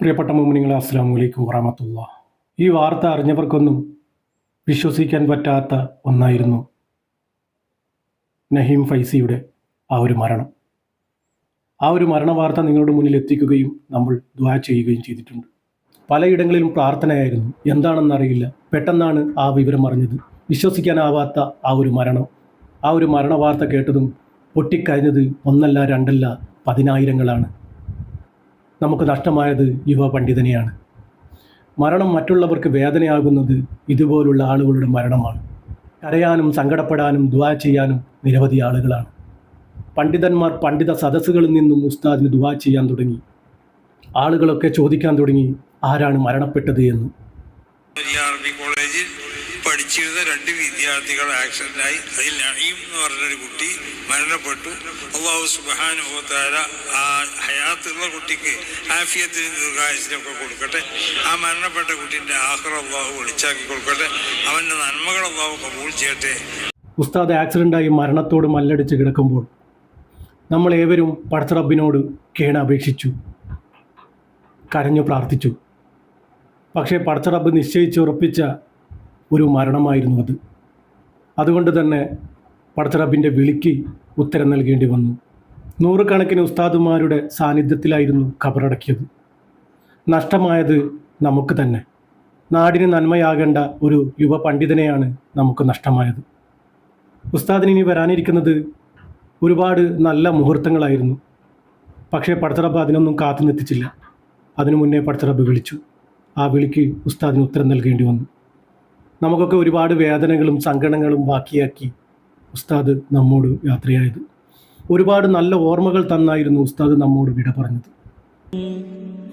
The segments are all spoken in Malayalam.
പ്രിയപ്പെട്ട മോമിനിങ്ങളെ അസ്സാം വലൈക്കും വറഹമത്തുള്ള. ഈ വാർത്ത അറിഞ്ഞവർക്കൊന്നും വിശ്വസിക്കാൻ പറ്റാത്ത ഒന്നായിരുന്നു നഹീം ഫൈസിയുടെ ആ ഒരു മരണം. ആ ഒരു മരണ വാർത്ത നിങ്ങളുടെ മുന്നിൽ എത്തിക്കുകയും നമ്മൾ ദ്വാ ചെയ്യുകയും ചെയ്തിട്ടുണ്ട്. പലയിടങ്ങളിലും പ്രാർത്ഥനയായിരുന്നു. എന്താണെന്നറിയില്ല. പെട്ടെന്നാണ് ആ വിവരം അറിഞ്ഞത്. വിശ്വസിക്കാനാവാത്ത ആ ഒരു മരണം. ആ ഒരു മരണ വാർത്ത കേട്ടതും പൊട്ടിക്കരഞ്ഞത് ഒന്നല്ല രണ്ടല്ല പതിനായിരങ്ങളാണ്. നമുക്ക് നഷ്ടമായത് യുവ പണ്ഡിതനെയാണ്. മരണം മറ്റുള്ളവർക്ക് വേദനയാകുന്നത് ഇതുപോലുള്ള ആളുകളുടെ മരണമാണ്. കരയാനും സങ്കടപ്പെടാനും ദുവാ ചെയ്യാനും നിരവധി ആളുകളാണ്. പണ്ഡിതന്മാർ പണ്ഡിത സദസ്സുകളിൽ നിന്നും ഉസ്താദിന് ദുവാ ചെയ്യാൻ തുടങ്ങി. ആളുകളൊക്കെ ചോദിക്കാൻ തുടങ്ങി ആരാണ് മരണപ്പെട്ടത് എന്ന്. പഠിച്ചിരുന്ന രണ്ട് വിദ്യാർത്ഥികൾ ആക്സിഡന്റായി. അതിൽ നഈം എന്ന് പറഞ്ഞൊരു കുട്ടി മരണപ്പെട്ടു. അള്ളാഹു സുബാനുഭവത്താര ആ ഹയാത്തുള്ള കുട്ടിക്ക് ആഫിയത്തിന് ദീർഘായുസിനൊക്കെ കൊടുക്കട്ടെ. ആ മരണപ്പെട്ട കുട്ടിന്റെ ആഹ്റ അള്ളാഹു വിളിച്ചാക്കി കൊടുക്കട്ടെ. അവന്റെ നന്മകൾ അള്ളാഹു കബൂൾ ചെയ്യട്ടെ. ഉസ്താദ് ആക്സിഡന്റായി മരണത്തോട് മല്ലടിച്ച് കിടക്കുമ്പോൾ നമ്മൾ ഏവരും പടച്ചറബിനോട് കേണപേക്ഷിച്ചു. കരഞ്ഞു പ്രാർത്ഥിച്ചു. പക്ഷേ പടച്ചറബ് നിശ്ചയിച്ച് ഉറപ്പിച്ച ഒരു മരണമായിരുന്നു അത്. അതുകൊണ്ട് തന്നെ പടത്തറബിന്റെ വിളിക്ക് ഉത്തരം നൽകേണ്ടി വന്നു. നൂറുകണക്കിന് ഉസ്താദുമാരുടെ സാന്നിധ്യത്തിലായിരുന്നു ഖബറടക്കിയത്. നഷ്ടമായത് നമുക്ക് തന്നെ. നാടിന് നന്മയാകേണ്ട ഒരു യുവ പണ്ഡിതനെയാണ് നമുക്ക് നഷ്ടമായത്. ഉസ്താദിന് ഇനി വരാനിരിക്കുന്നത് ഒരുപാട് നല്ല മുഹൂർത്തങ്ങളായിരുന്നു. പക്ഷേ പടത്തറബ് അതിനൊന്നും കാത്തു നിർത്തിച്ചില്ല അതിനു മുന്നേ പടത്തറബ് വിളിച്ചു. ആ വിളിക്ക് ഉസ്താദിന് ഉത്തരം നൽകേണ്ടി വന്നു. നമുക്കൊക്കെ ഒരുപാട് വേദനകളും സങ്കടങ്ങളും ബാക്കിയാക്കി ഉസ്താദ് നമ്മോട് യാത്രയായത്. ഒരുപാട് നല്ല ഓർമ്മകൾ തന്നായിരുന്നു ഉസ്താദ് നമ്മോട് വിട പറഞ്ഞത്.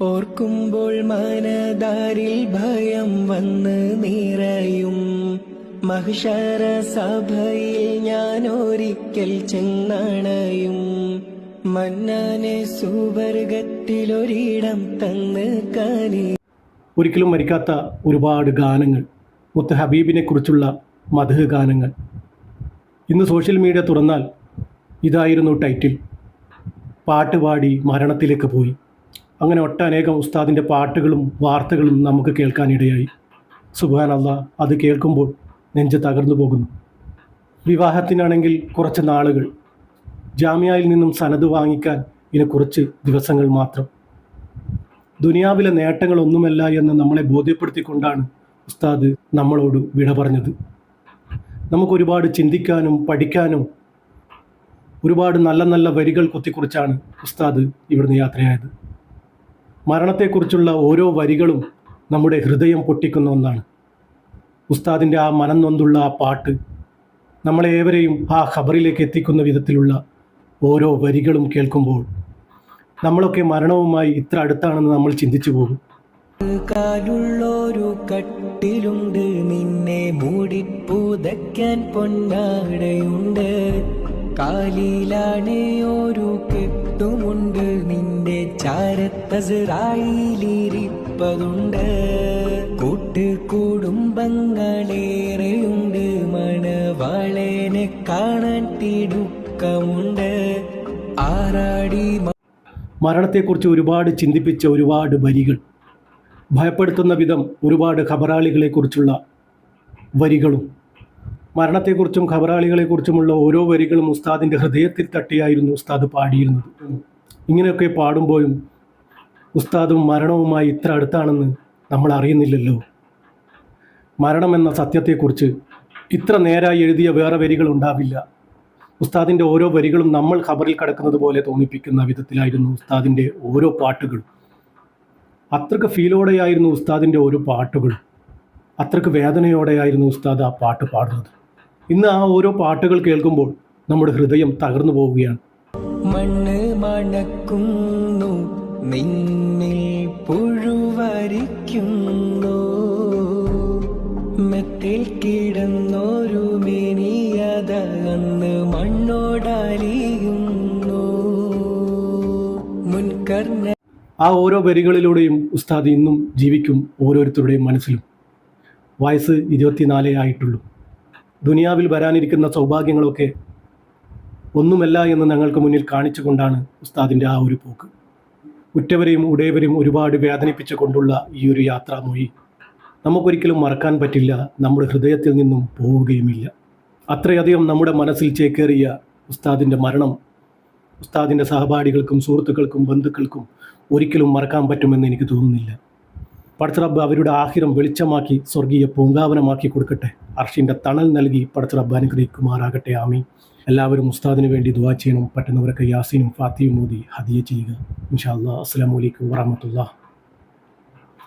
ഓർക്കുമ്പോൾ മനദാരിൽ ഭയം വന്ന് നിറയും. മഹിഷര സഭയിൽ ഞാൻ ഒരിക്കൽ ചെന്നണയും. മന്നാനെ സുവർഗത്തിലൊരിടം തന്ന് കനി ഒരിക്കലും മരിക്കാത്ത ഒരുപാട് ഗാനങ്ങൾ മുത്ത് ഹബീബിനെ കുറിച്ചുള്ള മധു ഗാനങ്ങൾ ഇന്ന് സോഷ്യൽ മീഡിയ തുറന്നാൽ ഇതായിരുന്നു ടൈറ്റിൽ പാട്ടുപാടി മരണത്തിലേക്ക് പോയി. അങ്ങനെ ഒട്ടനേകം ഉസ്താദിന്റെ പാട്ടുകളും വാർത്തകളും നമുക്ക് കേൾക്കാനിടയായി. സുബാൻ അല്ല അത് കേൾക്കുമ്പോൾ നെഞ്ച് തകർന്നു പോകുന്നു. വിവാഹത്തിനാണെങ്കിൽ കുറച്ച് നാളുകൾ. ജാമ്യയിൽ നിന്നും സനത് വാങ്ങിക്കാൻ ഇനി കുറച്ച് ദിവസങ്ങൾ മാത്രം. ദുനിയാവിലെ നേട്ടങ്ങളൊന്നുമല്ല എന്ന് നമ്മളെ ബോധ്യപ്പെടുത്തിക്കൊണ്ടാണ് ഉസ്താദ് നമ്മളോട് വിട പറഞ്ഞത്. നമുക്കൊരുപാട് ചിന്തിക്കാനും പഠിക്കാനും ഒരുപാട് നല്ല നല്ല വരികൾ കുത്തിക്കുറിച്ചാണ് ഉസ്താദ് ഇവിടുന്ന് യാത്രയായത്. മരണത്തെക്കുറിച്ചുള്ള ഓരോ വരികളും നമ്മുടെ ഹൃദയം പൊട്ടിക്കുന്ന ഒന്നാണ്. ഉസ്താദിന്റെ ആ മനം ആ പാട്ട് നമ്മളെ ഏവരെയും ആ ഖബറിലേക്ക് എത്തിക്കുന്ന വിധത്തിലുള്ള ഓരോ വരികളും കേൾക്കുമ്പോൾ നമ്മളൊക്കെ മരണവുമായി ഇത്ര അടുത്താണെന്ന് നമ്മൾ ചിന്തിച്ചു പോകും. കാലുള്ളൊരു കട്ടിലുണ്ട്. നിന്നെ മൂടിപ്പുതയ്ക്കാൻ പൊന്നാടയുണ്ട്. കാലിലാണ് ഒരു കെട്ടുമുണ്ട്. നിന്റെ ചാരത്തസറായിലിരിപ്പതുണ്ട്. കൂട്ട് കുടുംബങ്ങളേറെയുണ്ട് മണവാളനെ കാണാൻ തിടുക്കമുണ്ട്. ആറാടി മരണത്തെക്കുറിച്ച് ഒരുപാട് ചിന്തിപ്പിച്ച ഒരുപാട് വരികൾ ഭയപ്പെടുത്തുന്ന വിധം ഒരുപാട് ഖബറാളികളെക്കുറിച്ചുള്ള വരികളും മരണത്തെക്കുറിച്ചും ഖബറാളികളെക്കുറിച്ചുമുള്ള ഓരോ വരികളും ഉസ്താദിന്റെ ഹൃദയത്തിൽ തട്ടിയായിരുന്നു ഉസ്താദ് പാടിയിരുന്നത്. ഇങ്ങനെയൊക്കെ പാടുമ്പോഴും ഉസ്താദും മരണവുമായി ഇത്ര അടുത്താണെന്ന് നമ്മൾ അറിയുന്നില്ലല്ലോ. മരണം എന്ന സത്യത്തെക്കുറിച്ച് ഇത്ര നേരായി എഴുതിയ വേറെ വരികൾ ഉണ്ടാവില്ല. ഉസ്താദിന്റെ ഓരോ വരികളും നമ്മൾ ഖബറിൽ കിടക്കുന്നത് പോലെ തോന്നിപ്പിക്കുന്ന വിധത്തിലായിരുന്നു ഉസ്താദിന്റെ ഓരോ പാട്ടുകളും. അത്രയ്ക്ക് ഫീലോടെയായിരുന്നു ഉസ്താദിന്റെ ഓരോ പാട്ടുകൾ. അത്രയ്ക്ക് വേദനയോടെയായിരുന്നു ഉസ്താദ് ആ പാട്ട് പാടുന്നത്. ഇന്ന് ആ ഓരോ പാട്ടുകൾ കേൾക്കുമ്പോൾ നമ്മുടെ ഹൃദയം തകർന്നു പോവുകയാണ്. മണ്ണ് മണക്കുന്നു നിന്നിൽ പുഴുവരിക്കുന്നു. മെത്തിൽ കിടന്നൊരു മിനിയതകന്ന് മണ്ണോടലിയുന്നു. മുൻകർണ ആ ഓരോ വരികളിലൂടെയും ഉസ്താദ് ഇന്നും ജീവിക്കും ഓരോരുത്തരുടെയും മനസ്സിലും. വയസ്സ് ഇരുപത്തിനാലേ ആയിട്ടുള്ളൂ. ദുനിയാവിൽ വരാനിരിക്കുന്ന സൗഭാഗ്യങ്ങളൊക്കെ ഒന്നുമല്ല എന്ന് ഞങ്ങൾക്ക് മുന്നിൽ കാണിച്ചുകൊണ്ടാണ് ഉസ്താദിന്റെ ആ ഒരു പോക്ക്. ഉറ്റവരെയും ഉടയവരെയും ഒരുപാട് വേദനിപ്പിച്ചു കൊണ്ടുള്ള ഈ ഒരു യാത്രാമൊഴി നമുക്കൊരിക്കലും മറക്കാൻ പറ്റില്ല നമ്മുടെ ഹൃദയത്തിൽ നിന്നും പോവുകയുമില്ല. അത്രയധികം നമ്മുടെ മനസ്സിൽ ചേക്കേറിയ ഉസ്താദിന്റെ മരണം ഉസ്താദിന്റെ സഹപാഠികൾക്കും സുഹൃത്തുക്കൾക്കും ബന്ധുക്കൾക്കും ഒരിക്കലും മറക്കാൻ പറ്റുമെന്ന് എനിക്ക് തോന്നുന്നില്ല. പടച്ചറബ്ബ് അവരുടെ ആഹിരം വെളിച്ചമാക്കി സ്വർഗീയ പൂങ്കാവനമാക്കി കൊടുക്കട്ടെ. അർഷിന്റെ തണൽ നൽകി പടച്ചറബ്ബ് അനുഗ്രഹിക്കുമാറാകട്ടെ. ആമി എല്ലാവരും ഉസ്താദിന് വേണ്ടി ദുവാ ചെയ്യണം. പറ്റുന്നവരൊക്കെ യാസീനും ഫാത്തിയും മോദി ഹദിയ ചെയ്യുക. ഇൻഷാ അല്ലാ അസ്സലാമു അലൈക്കും വറഹമത്തുള്ള